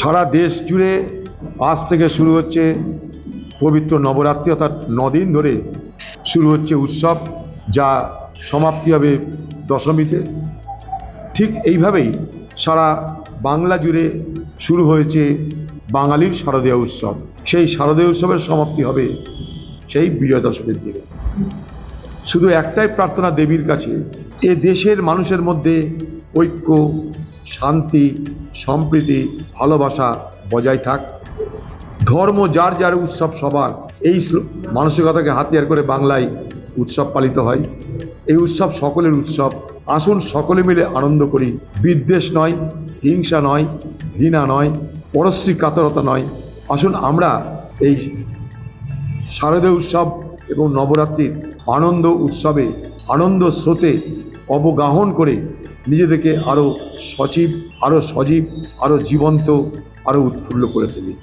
সারা দেশ জুড়ে আজ থেকে শুরু হচ্ছে পবিত্র নবরাত্রি, অর্থাৎ নদিন ধরে শুরু হচ্ছে উৎসব, যা সমাপ্তি হবে দশমীতে। ঠিক এইভাবেই সারা বাংলা জুড়ে শুরু হয়েছে বাঙালির শারদীয় উৎসব। সেই শারদীয় উৎসবের সমাপ্তি হবে সেই বিজয় দশমীর দিনে। শুধু একটাই প্রার্থনা দেবীর কাছে, এ দেশের মানুষের মধ্যে ঐক্য শান্তি, সম্প্রীতি, ভালোবাসা বজায় থাক। ধর্ম যার যার উৎসব সবার। এই মানসিকতাকে হাতিয়ার করে বাংলায় উৎসব পালিত হয়। এই উৎসব সকলের উৎসব। আসুন সকলে মিলে আনন্দ করি। বিদ্বেষ নয়, হিংসা নয়, ঘৃণা নয়, পরশ্রী কাতরতা নয়। আসুন আমরা এই শারদীয় উৎসব এবং নবরাত্রির আনন্দ উৎসবে, আনন্দ স্রোতে অবগাহন করে নিজেদেরকে আরও সজীব আরও সজীব আরও জীবন্ত আরও উৎফুল্ল করে তুলি।